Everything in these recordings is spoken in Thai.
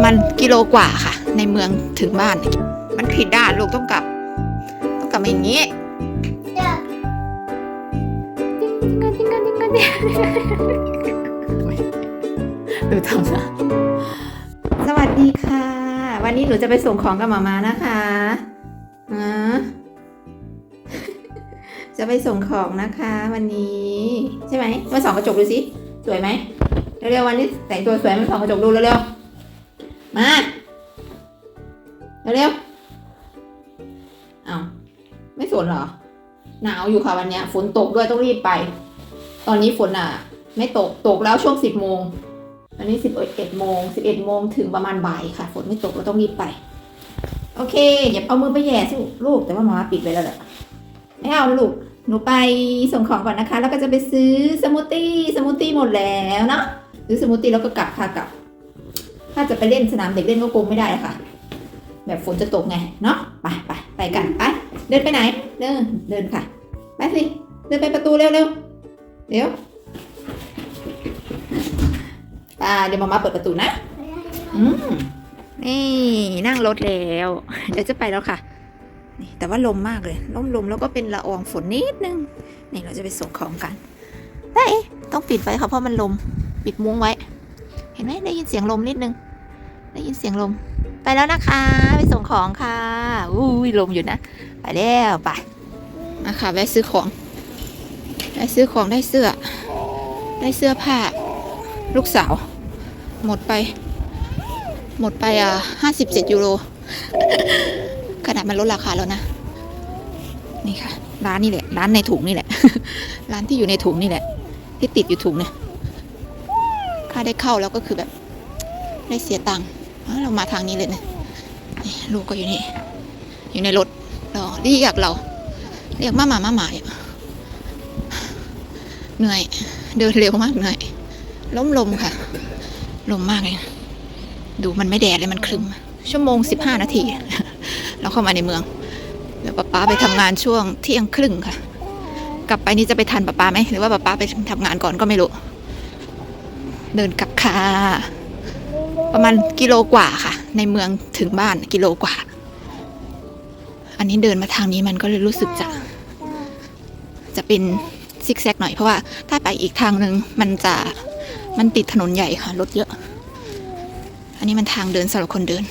ประมาณกิโลกว่าค่ะ ในเมืองถึงบ้าน มันผิดด้านลูกต้องกลับ ต้องกลับมาอย่างนี้ดูทำนะสวัสดีค่ะ วันนี้หนูจะไปส่งของกับหมามานะคะอ่าจะไปส่งของนะคะ วันนี้ใช่ไหมมาส่องกระจกดูสิสวยไหมเร็วๆวันนี้แต่งตัวสวยมาส่องกระจกดูเร็วๆ มา เร็วๆเอาไม่สนเหรอ หนาวอยู่ค่ะวันนี้ฝนตกด้วยต้องรีบไป ตอนนี้ฝนอะ ไม่ตกตกแล้วช่วงสิบโมงตอนนี้สิบเอ็ดโมงสิบเอ็ดโมงถึงประมาณบ่ายค่ะ ฝนไม่ตกเราต้องรีบไป โอเค อย่าเอามือไปแย่สิลูกแต่ว่าหมอปิดไว้แล้วแหละไม่เอาลูกหนูไปส่งของก่อนนะคะ แล้วก็จะไปซื้อสมูทตี้สมูทตี้หมดแล้วเนาะซื้อสมูทตี้แล้วก็กลับค่ะกลับ ถ้าจะไปเล่นสนามเด็กเล่นก็คงไม่ได้ค่ะ แบบฝนจะตกไงเนาะไปไปไปกันไปเดินไปไหน เดินเดินค่ะไปสิเดินไปประตูเร็วเร็วเดี๋ยวไปเดี๋ยวมามาเปิดประตูนะอืมนี่นั่งรถแล้ว เดี๋ยวจะไปแล้วค่ะนี่แต่ว่าลมมากเลยลมลมแล้วก็เป็นละอองฝนนิดนึงนี่เราจะไปส่งของกันได้ต้องปิดไว้ค่ะเพราะมันลมปิดมุ้งไว้ เห็นไหมได้ยินเสียงลมนิดนึง ได้ยินเสียงลม ไปแล้วนะคะ ไปส่งของค่ะ อุ้ยลมอยู่นะ ไปแล้วไปนะคะแวะซื้อของได้ซื้อของได้เสื้อ ได้เสื้อผ้า ลูกสาว หมดไป หมดไปอะห้าสิบเจ็ดยูโรขนาดมันลดราคาแล้วนะ นี่ค่ะ ร้านนี่แหละ ร้านในถุงนี่แหละ ร้านที่อยู่ในถุงนี่แหละ ที่ติดอยู่ถุงเนี่ย ค่าได้เข้าแล้วก็คือแบบได้เสียตังค์ เรามาทางนี้เลยนะนี่ลูกก็อยู่นี่อยู่ในรถรอเรียกเรา เรียกมาหมามาหมายเหนื่อย เดินเร็วมากเหนื่อย ล้มลมค่ะ ลมมากเลย ดูมันไม่แดดเลยมันครึม ชั่วโมงสิบห้านาที เราเข้ามาในเมืองแล้วป๊าป๊าไปทำงานช่วงเที่ยงครึ่งค่ะ กลับไปนี่จะไปทันป๊าป๊าไหมหรือว่าป๊าป๊าไปทำงานก่อนก็ไม่รู้ เดินกลับค่ะ ประมาณกิโลกว่าค่ะ ในเมืองถึงบ้านกิโลกว่า อันนี้เดินมาทางนี้มันก็เลยรู้สึกจะ จะเป็นซิกแซกหน่อยเพราะว่าถ้าไปอีกทางหนึ่งมันจะมันติดถนนใหญ่ค่ะรถเยอะ อันนี้มันทางเดินสำหรับคนเดิน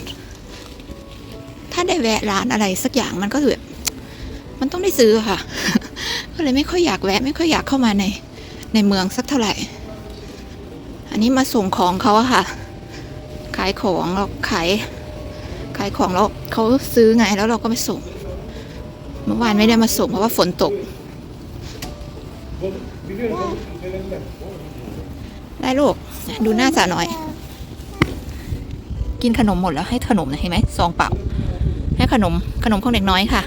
ถ้าได้แวะร้านอะไรสักอย่างมันก็แบบมันต้องได้ซื้อค่ะ ก็เลยไม่ค่อยอยากแวะ ไม่ค่อยอยากเข้ามาในในเมืองสักเท่าไหร่ อันนี้มาส่งของเขาอะค่ะ ขายของเราขายขายของแล้วเขาซื้อไงแล้วเราก็ไปส่ง เมื่อวานไม่ได้มาส่งเพราะว่าฝนตก ได้ลูก ดูหน้าจ่าหน่อย กินขนมหมดแล้วให้ขนมนะเห็นไหมซองเปล่า ให้ขนมขนมของเด็กน้อยค่ะ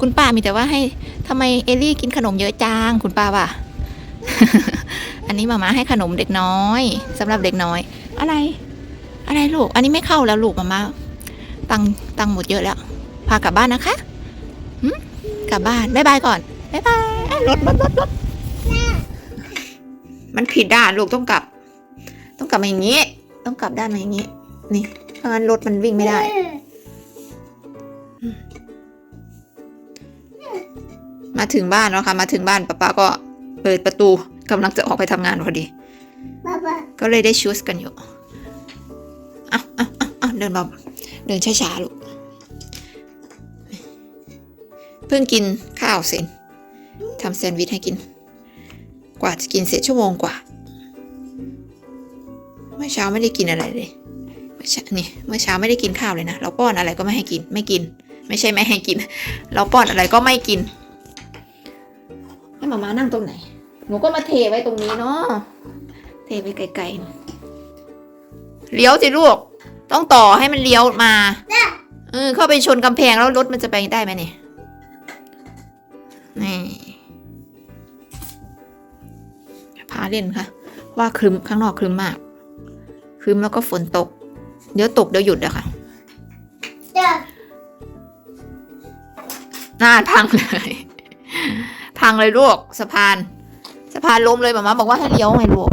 คุณป้ามีแต่ว่าให้ทำไมเอลลี่กินขนมเยอะจังคุณป้าว่าอันนี้มาม่าให้ขนมเด็กน้อยสำหรับเด็กน้อย อะไร อะไรลูก อันนี้ไม่เข้าแล้วลูกมาม่าตังตังหมดเยอะแล้ว พากลับบ้านนะคะหึกลับบ้านบ๊ายบายก่อนบ๊ายบายอะรถรถรถรถมันผิดด้านลูกต้องกลับ ต้องกลับมาอย่างนี้ ต้องกลับด้านมาอย่างนี้ นี่เพราะงั้นรถมันวิ่งไม่ได้มาถึงบ้านแล้วค่ะ มาถึงบ้านป้าป้าก็เปิดประตูกำลังจะออกไปทำงานพอดี Baba. ก็เลยได้ชูสกันอยู่ อะอะอะเดินแบบเดินช้าๆลูกเพิ่งกินข้าวเสร็จทำแซนด์วิชให้กิน กว่าจะกินเสร็จชั่วโมงกว่า เมื่อเช้าไม่ได้กินอะไรเลยเมื่อเช้านี่เมื่อเช้าไม่ได้กินข้าวเลยนะ เราป้อนอะไรก็ไม่ให้กิน ไม่กิน ไม่ใช่ไม่ให้กิน เราป้อนอะไรก็ไม่กิน ให้มามานั่งตรงไหน หนูก็มาเทไว้ตรงนี้เนาะ เทไปไกลๆ เลี้ยวสิลูก ต้องต่อให้มันเลี้ยวมาเออเข้าไปชนกำแพงแล้วรถมันจะไปได้ไหมเนี่ยนี่พาเล่นค่ะ ว่าครึมข้างนอกครึมมากครึมแล้วก็ฝนตก เดี๋ยวตกเดี๋ยวหยุดอะค่ะหน้าพังเลย พังเลยลูกสะพาน สะพานล้มเลยหมามาบอกว่าให้เลี้ยวไงลูก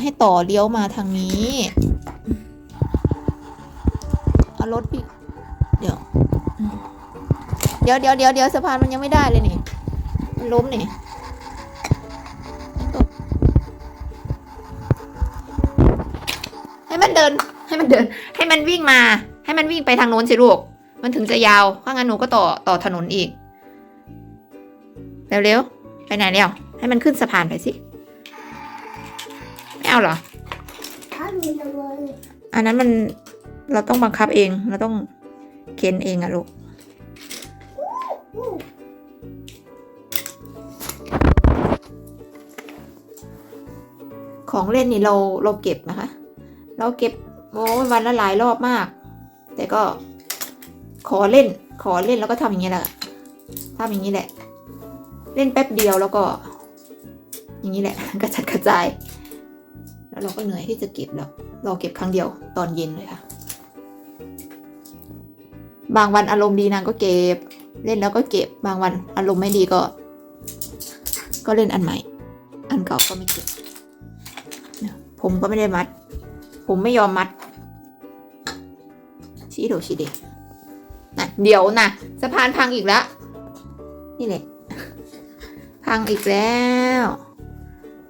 ให้ต่อเลี้ยวมาทางนี้เอารถพี่เดี๋ยว เดี๋ยวเดี๋ยวเดี๋ยวเดี๋ยวสะพานมันยังไม่ได้เลยนี่มันล้มนี่ให้มันเดิน ให้มันเดิน ให้มันวิ่งมา ให้มันวิ่งไปทางโน้นสิลูก มันถึงจะยาวถ้างั้นหนูก็ต่อต่อถนนอีก เร็วๆ ไปไหนแล้ว ให้มันขึ้นสะพานไปสิ ไม่เอาเหรอถ้ามีตะวันอันนั้นมันเราต้องบังคับเองเราต้องเค้นเองอะลูกของเล่นนี่เราเราเก็บนะคะ เราเก็บโอ้วันละหลายรอบมาก แต่ก็ขอเล่น ขอเล่นแล้วก็ทำอย่างนี้แหละทำอย่างนี้แหละ เล่นแป๊บเดียวแล้วก็ อย่างนี้แหละ กระจัดกระจาย แล้วเราก็เหนื่อยที่จะเก็บแล้ว เราเก็บครั้งเดียวตอนเย็นเลยค่ะ บางวันอารมณ์ดีนางก็เก็บ เล่นแล้วก็เก็บบางวันอารมณ์ไม่ดีก็ ก็เล่นอันใหม่ อันเก่าก็ไม่เก็บผมก็ไม่ได้มัด ผมไม่ยอมมัดชี้โดชี้เดนะเดี๋ยวนะสะพานพังอีกแล้วนี่แหละพังอีกแล้ว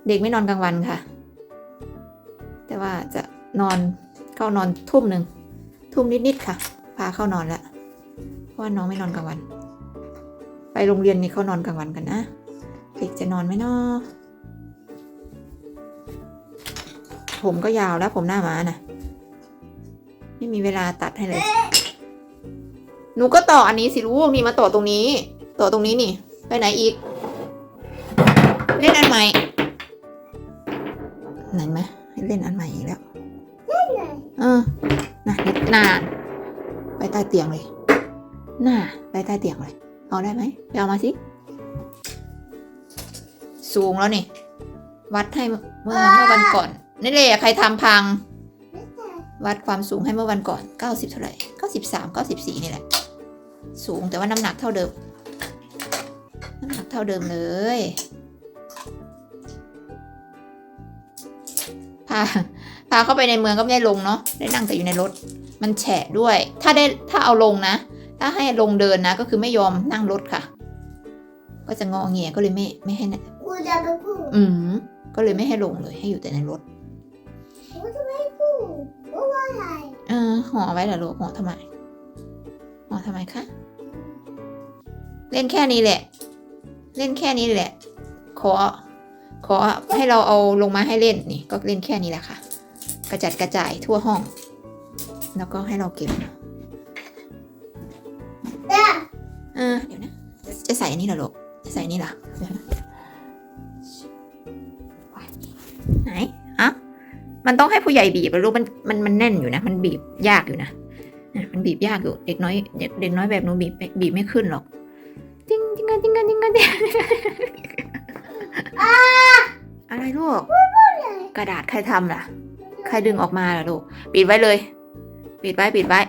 เด็กไม่นอนกลางวันค่ะ นอนเข้านอนทุ่มหนึ่งทุ่มนิดๆค่ะ พาเข้านอนแล้วเพราะว่าน้องไม่นอนกลางวัน ไปโรงเรียนนี่เขานอนกลางวันกันนะเด็กจะนอนไหมเนาะผมก็ยาวแล้วผมหน้าม้านะไม่มีเวลาตัดให้เลย หนูก็ต่ออันนี้สิลูกนี่มาต่อตรงนี้ ต่อตรงนี้นี่ ไปไหนอีกเล่นอันใหม่ไหนไหมให้เล่นอันใหม่อีกแล้ว ออน่ะนิดนานไปใต้เตียงเลยน่าไปใต้เตียงเลย เอาได้ไหมไปเอามาสิ สูงแล้วนี่ วัดให้เมื่อเมื่อเมื่อวันก่อน นี่เลยใครทำพัง วัดความสูงให้เมื่อวันก่อน 90 เท่าไหร่ 93 94 นี่แหละ สูงแต่ว่าน้ำหนักเท่าเดิม น้ำหนักเท่าเดิมเลยพา พาเข้าไปในเมืองก็ไม่ได้ลงเนาะได้นั่งแต่อยู่ในรถ มันแฉะด้วย ถ้าได้ถ้าเอาลงนะ ถ้าให้ลงเดินนะ ก็คือไม่ยอมนั่งรถค่ะ ก็จะงอเงียก็เลยไม่ไม่ให้นะกูจะไปพูดอืมก็เลยไม่ให้ลงเลย ให้อยู่แต่ในรถกูจะไม่พูดกูว่าอะไรเออห่อไว้เหรอลูกห่อทำไมห่อทำไมคะเล่นแค่นี้แหละ เล่นแค่นี้แหละ ขอ ขอให้เราเอาลงมาให้เล่นนี่ ก็เล่นแค่นี้แหละค่ะ กระจัดกระจายทั่วห้อง แล้วก็ให้เราเก็บเด้อเออเดี๋ยวนะ จะใส่อันนี้เหรอลูกจะใส่อันนี้เหรอเดี๋ยวนะไหนอะมันต้องให้ผู้ใหญ่บีบอะลูกมันมันมันแน่นอยู่นะ มันบีบยากอยู่นะอะมันบีบยากอยู่เด็กน้อยเด็กเด็กน้อยแบบหนูบีบไม่บีบไม่ขึ้นหรอกจิ้งจิ้งกันจิ้งกันจิ้งกันจิ้งอะไรลูกกระดาษใครทำล่ะ ใครดึงออกมาล่ะลูก ปิดไว้เลย ปิดไว้ ปิดไว้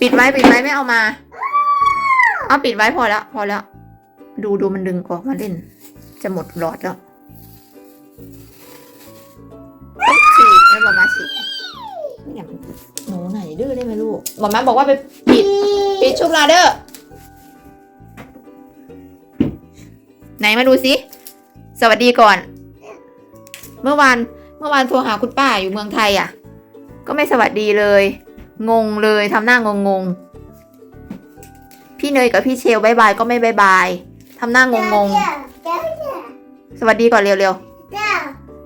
ปิดไว้ ปิดไว้ ไม่เอามา เอาปิดไว้พอแล้วพอแล้ว ดูดูมันดึงออกมาเล่น จะหมดหลอดแล้วฉีดแล้วบอกมาฉีดเนี่ยมันหนูไหนดื้อได้ไหมลูกบอกมาบอกว่าไปปิด ปิดชุบลาเดอร์ไหนมาดูสิ สวัสดีก่อน เมื่อวาน เมื่อวานโทรหาคุณป้าอยู่เมืองไทยอะ ก็ไม่สวัสดีเลย งงเลยทำหน้างงงพี่เนยกับพี่เชลบายบายก็ไม่บายบายทำหน้างงงเด้อเด้อเด้อๆสวัสดีก่อนเร็วเด้อ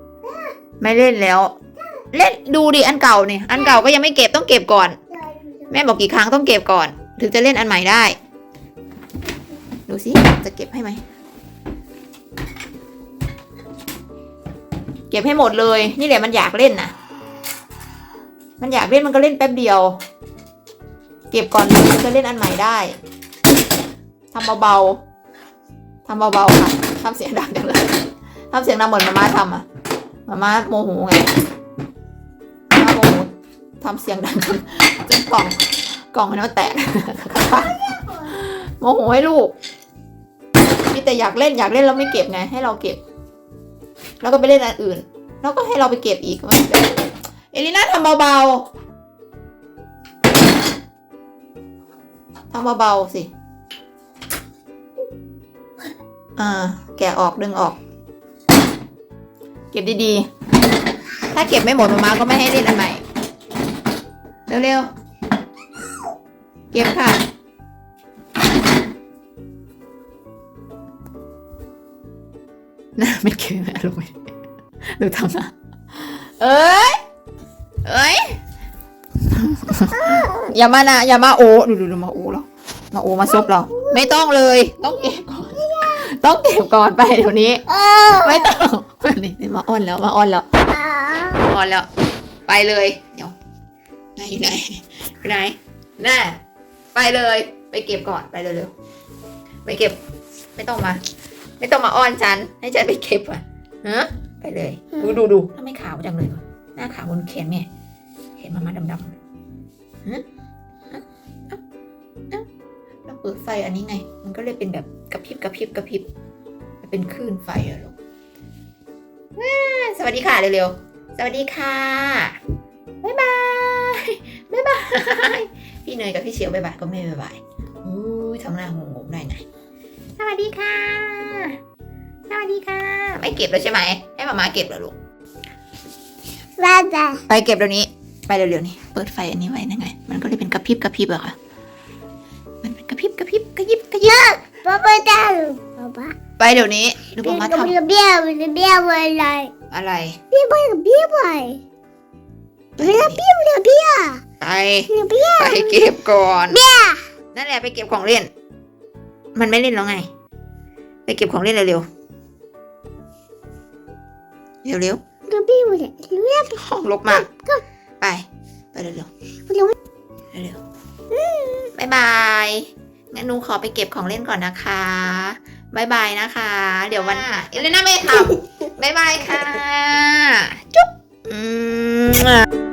ๆไม่เล่นแล้ว เล่นดูดิอันเก่าเนี่ยอันเก่าก็ยังไม่เก็บต้องเก็บก่อน แม่บอกกี่ครั้งต้องเก็บก่อน ถึงจะเล่นอันใหม่ได้ ดูสิจะเก็บให้ไหม ก็บให้หมดเลย นี่แหละมันอยากเล่นนะมันอยากเล่นมันก็เล่นแป๊บเดียว เก็บก่อนเลยถึงจะเล่นอันใหม่ได้ทำเบาๆทำเบาๆค่ะทำเสียงดังจังเลยทำเสียงดังเหมือนมาม่าทำอะมาม่าโมโหไงมาม่าโมโหทำเสียงดังจนจนกล่องกล่องมันแตกโมโหให้ลูกมีแต่อยากเล่นอยากเล่นแล้วไม่เก็บไง ให้เราเก็บ แล้วก็ไปเล่นอันอื่น แล้วก็ให้เราไปเก็บอีกเอลิน่าทำเบาๆทำเบาๆสิ อ่า แกะออกดึงออก เก็บดีๆ ถ้าเก็บไม่หมดมามาก็ไม่ให้เล่นอันใหม่ เร็วๆ เก็บค่ะ หน่าไม่เก็บอะลงไปดูทำนะเอ้ย เอ้ย อย่ามานะอย่ามาโอดูดูดูมาโอแล้วมาโอมาซบเรา ไม่ต้องเลย ต้องเก็บก่อน ต้องเก็บก่อนไปเดี๋ยวนี้ ไม่ต้องนี่นี่มาอ้อนแล้วมาอ้อนแล้วอ่าพอแล้ว ไปเลยเดี๋ยวไหนอยู่ไหนอยู่ไหนน่าไปเลย ไปเก็บก่อนไปเร็วๆไปเก็บ ไม่ต้องมา ไม่ต้องมาอ้อนฉัน ให้ฉันไปเก็บอะฮะไปเลยดูดูดูทำไมขาวจังเลยวะหน้าขาวบนแขนแม่เห็นมามาดำๆเลยฮะฮะเอ้าเอ้าเราเปิดไฟอันนี้ไง มันก็เลยเป็นแบบกระพริบกระพริบกระพริบมันเป็นคลื่นไฟอะลูกว้าสวัสดีค่ะเร็วๆสวัสดีค่ะบ๊ายบายบ๊ายบายพี่เนยกับพี่เชียวบ๊ายบายก็ไม่บ๊ายบายอู้ยทำหน้างงๆได้ไงสวัสดีค่ะ สวัสดีค่ะ ไม่เก็บแล้วใช่ไหม ให้มามาเก็บแล้วลูกบ้าจ้ะไปเก็บเดี๋ยวนี้ ไปเร็วๆนี่เปิดไฟอันนี้ไว้นั่นไง มันก็เลยเป็นกระพริบกระพริบอะค่ะ มันเป็นกระพริบกระพริบกระยิบกระยิบป้าป้าจ้าป้าป้าไปเดี๋ยวนี้ดูเบี้มายวมาทเบี้ยวเบี้ยวเบี้ยวอะไรำอะไรเบี้ยวเบี้ยวเบี้ยวไปเบี้ยวเบี้ยวเบี้ยวเบี้ยวไปเบี้ยวเบี้ยวไปเก็บก่อนนั่นแหละไปเก็บของเล่น มันไม่เล่นแล้วไง ไปเก็บของเล่นเร็วๆ เร็วเร็วก็บี้เลยเร็วห้องลบมาไป ไปเร็วเร็วเร็วเร็วบายบายงั้นหนูขอไปเก็บของเล่นก่อนนะคะบายบายนะคะ เดี๋ยววันเอเลน่าไม่ทำบายบายค่ะ จุ๊บอืม